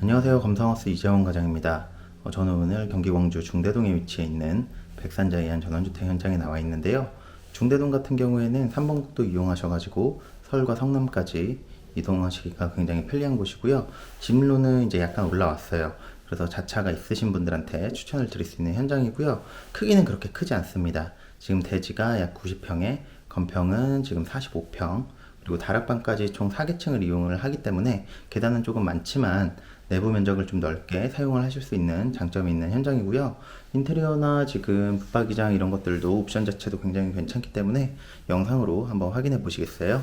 안녕하세요. 검성하우스 이재원 과장입니다. 어, 저는 오늘 경기 광주 중대동에 위치해 있는 백산자이한 전원주택 현장에 나와 있는데요. 중대동 같은 경우에는 3번국도 이용하셔가지고 서울과 성남까지 이동하시기가 굉장히 편리한 곳이고요. 진로는 이제 약간 올라왔어요. 그래서 자차가 있으신 분들한테 추천을 드릴 수 있는 현장이고요. 크기는 그렇게 크지 않습니다. 지금 대지가 약 90평에 건평은 지금 45평, 그리고 다락방까지 총 4계층을 이용을 하기 때문에 계단은 조금 많지만 내부 면적을 좀 넓게 사용을 하실 수 있는 장점이 있는 현장이고요. 인테리어나 지금 붙박이장 이런 것들도 옵션 자체도 굉장히 괜찮기 때문에 영상으로 한번 확인해 보시겠어요?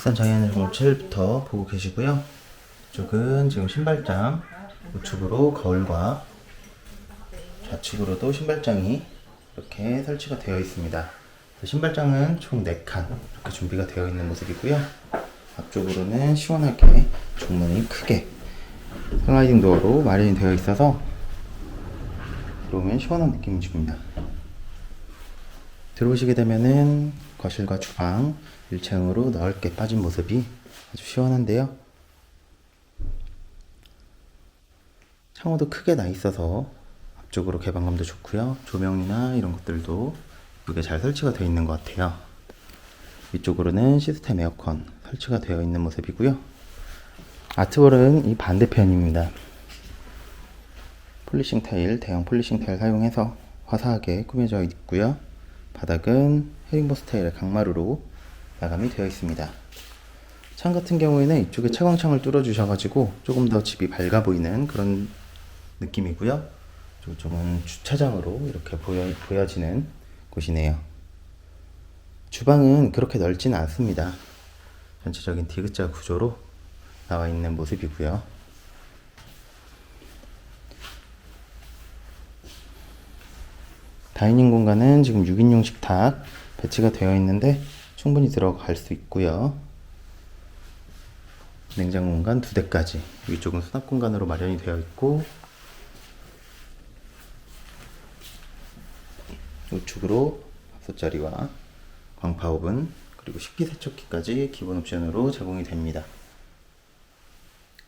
백산 자이언 7부터 보고 계시고요. 이쪽은 지금 신발장 우측으로 거울과 좌측으로도 신발장이 이렇게 설치가 되어 있습니다. 신발장은 총 4칸 이렇게 준비가 되어 있는 모습이고요. 앞쪽으로는 시원하게 중문이 크게 슬라이딩 도어로 마련이 되어 있어서 들어오면 시원한 느낌이 줍니다. 들어오시게 되면은 거실과 주방 1층으로 넓게 빠진 모습이 아주 시원한데요. 창호도 크게 나 있어서 앞쪽으로 개방감도 좋고요. 조명이나 이런 것들도 예쁘게 잘 설치가 되어 있는 것 같아요. 위쪽으로는 시스템 에어컨 설치가 되어 있는 모습이고요. 아트월은 이 반대편입니다. 폴리싱 타일, 대형 폴리싱 타일 사용해서 화사하게 꾸며져 있고요. 바닥은 헤링보 스타일의 강마루로 마감이 되어 있습니다. 창 같은 경우에는 이쪽에 채광창을 뚫어 주셔가지고 조금 더 집이 밝아 보이는 그런 느낌이고요. 저쪽은 주차장으로 이렇게 보여, 보여지는 곳이네요. 주방은 그렇게 넓지는 않습니다. 전체적인 디귿자 구조로 나와 있는 모습이고요. 다이닝 공간은 지금 6인용 식탁 배치가 되어 있는데 충분히 들어갈 수 있고요. 냉장 공간 두 대까지 위쪽은 수납 공간으로 마련이 되어 있고 우측으로 밥솥자리와 광파 오븐 그리고 식기세척기까지 기본 옵션으로 제공이 됩니다.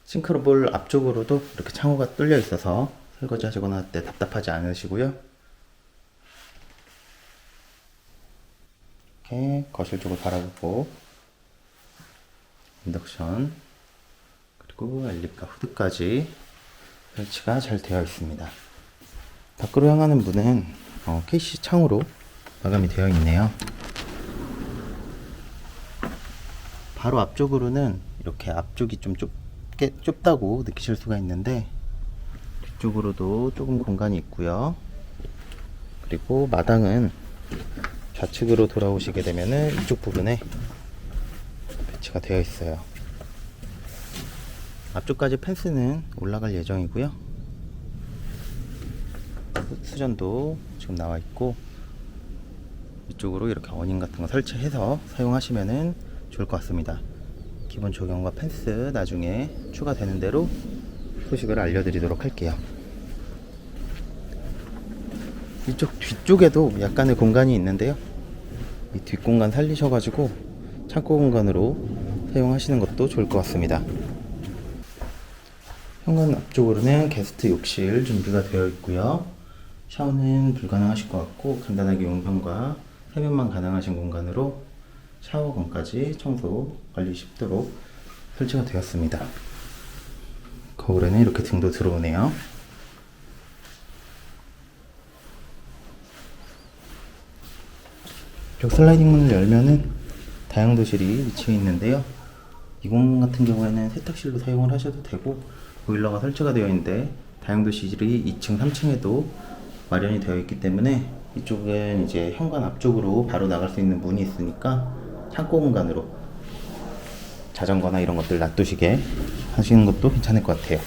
싱크로볼 앞쪽으로도 이렇게 창호가 뚫려 있어서 설거지 하시거나 할 때 답답하지 않으시고요. 이렇게 거실 쪽을 바라보고 인덕션 그리고 알립과 후드까지 설치가 잘 되어 있습니다. 밖으로 향하는 문은 어, KC 창으로 마감이 되어 있네요. 바로 앞쪽으로는 이렇게 앞쪽이 좀 좁게 좁다고 느끼실 수가 있는데 뒤쪽으로도 조금 공간이 있고요. 그리고 마당은 좌측으로 돌아오시게 되면은 이쪽 부분에 배치가 되어 있어요. 앞쪽까지 펜스는 올라갈 예정이고요. 수전도 지금 나와 있고 이쪽으로 이렇게 어닝 같은 거 설치해서 사용하시면은 좋을 것 같습니다. 기본 조경과 펜스 나중에 추가되는 대로 소식을 알려드리도록 할게요. 이쪽 뒤쪽에도 약간의 공간이 있는데요. 이 뒷공간 살리셔가지고 창고 공간으로 사용하시는 것도 좋을 것 같습니다. 현관 앞쪽으로는 게스트 욕실 준비가 되어 있고요. 샤워는 불가능하실 것 같고 간단하게 용변과 세면만 가능하신 공간으로 샤워건까지 청소 관리 쉽도록 설치가 되었습니다. 거울에는 이렇게 등도 들어오네요. 쪽 슬라이딩 문을 열면은 다용도실이 위치해 있는데요. 이 공간 같은 경우에는 세탁실로 사용을 하셔도 되고 보일러가 설치가 되어 있는데 다용도실이 2층, 3층에도 마련이 되어 있기 때문에 이쪽은 이제 현관 앞쪽으로 바로 나갈 수 있는 문이 있으니까 창고 공간으로 자전거나 이런 것들 놔두시게 하시는 것도 괜찮을 것 같아요.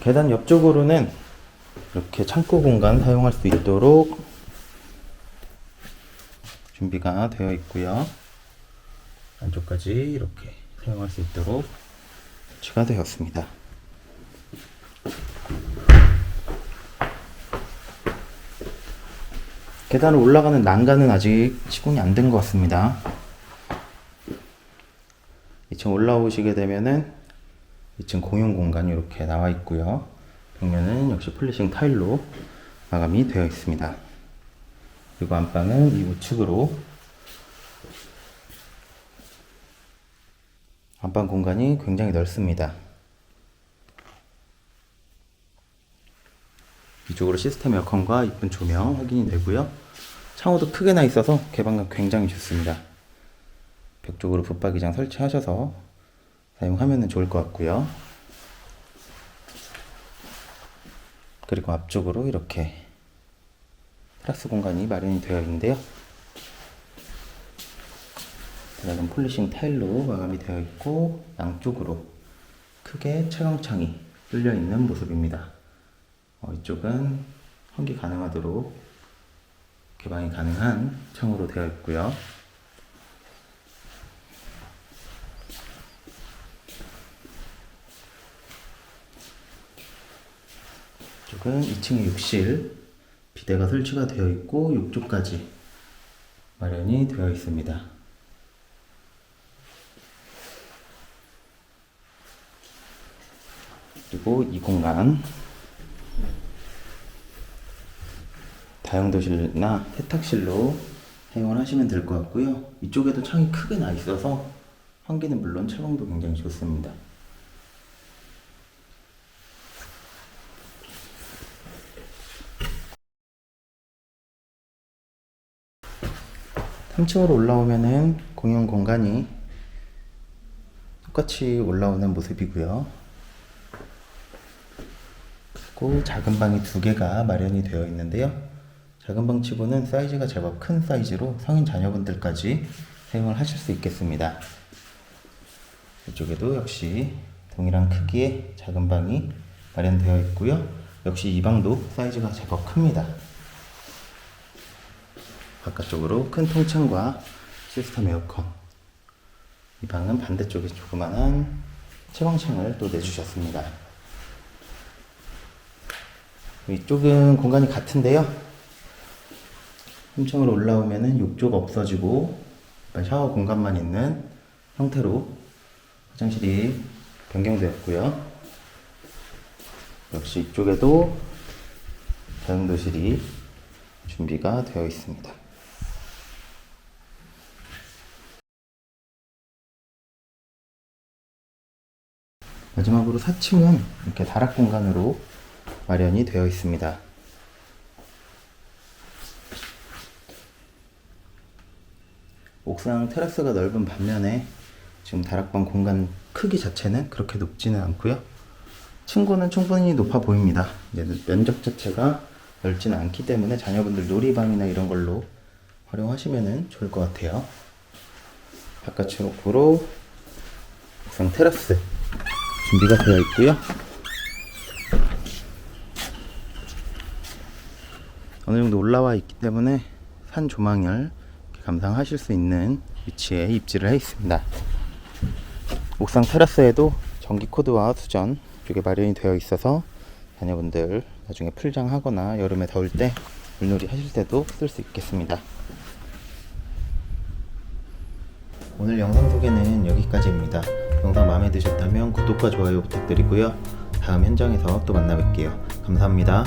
계단 옆쪽으로는 이렇게 창고 공간 사용할 수 있도록 준비가 되어 있고요. 안쪽까지 이렇게 사용할 수 있도록 설치가 되었습니다. 계단을 올라가는 난간은 아직 시공이 안 된 것 같습니다. 2층 올라오시게 되면은 2층 공용 공간이 이렇게 나와 있고요. 벽면은 역시 플리싱 타일로 마감이 되어 있습니다. 그리고 안방은 이 우측으로 안방 공간이 굉장히 넓습니다. 이쪽으로 시스템 에어컨과 이쁜 조명 확인이 되고요. 창호도 크게 나 있어서 개방감 굉장히 좋습니다. 벽 쪽으로 붙박이장 설치하셔서 사용하면 좋을 것 같고요. 그리고 앞쪽으로 이렇게 테라스 공간이 마련이 되어 있는데요. 바닥은 폴리싱 타일로 마감이 되어 있고 양쪽으로 크게 채광창이 뚫려 있는 모습입니다. 어, 이쪽은 환기 가능하도록 개방이 가능한 창으로 되어 있고요. 이쪽은 2층에 욕실, 비대가 설치가 되어 있고 욕조까지 마련이 되어 있습니다. 그리고 이 공간 다용도실이나 세탁실로 사용을 하시면 될 것 같고요. 이쪽에도 창이 크게 나 있어서 환기는 물론 채광도 굉장히 좋습니다. 삼층으로 올라오면은 공용 공간이 똑같이 올라오는 모습이고요. 그리고 작은 방이 두 개가 마련이 되어 있는데요. 작은 방 치고는 사이즈가 제법 큰 사이즈로 성인 자녀분들까지 사용을 하실 수 있겠습니다. 이쪽에도 역시 동일한 크기의 작은 방이 마련되어 있고요. 역시 이 방도 사이즈가 제법 큽니다. 바깥쪽으로 큰 통창과 시스템 에어컨. 이 방은 반대쪽에 조그만한 채광창을 또 내주셨습니다. 이쪽은 공간이 같은데요. 3층으로 올라오면은 욕조가 없어지고 샤워 공간만 있는 형태로 화장실이 변경되었고요. 역시 이쪽에도 다용도실이 준비가 되어 있습니다. 마지막으로 4층은 이렇게 다락 공간으로 마련이 되어 있습니다. 옥상 테라스가 넓은 반면에 지금 다락방 공간 크기 자체는 그렇게 높지는 않고요. 층고는 충분히 높아 보입니다. 면적 자체가 넓지는 않기 때문에 자녀분들 놀이방이나 이런 걸로 활용하시면 좋을 것 같아요. 바깥쪽으로 옥상 테라스 준비가 되어 있고요. 어느 정도 올라와 있기 때문에 산 조망을 감상하실 수 있는 위치에 입지를 해 있습니다. 옥상 테라스에도 전기 코드와 수전 이쪽에 마련이 되어 있어서 자녀분들 나중에 풀장하거나 여름에 더울 때 물놀이 하실 때도 쓸 수 있겠습니다. 오늘 영상 소개는 여기까지입니다. 영상 마음에 드셨다면 구독과 좋아요 부탁드리고요. 다음 현장에서 또 만나 뵐게요. 감사합니다.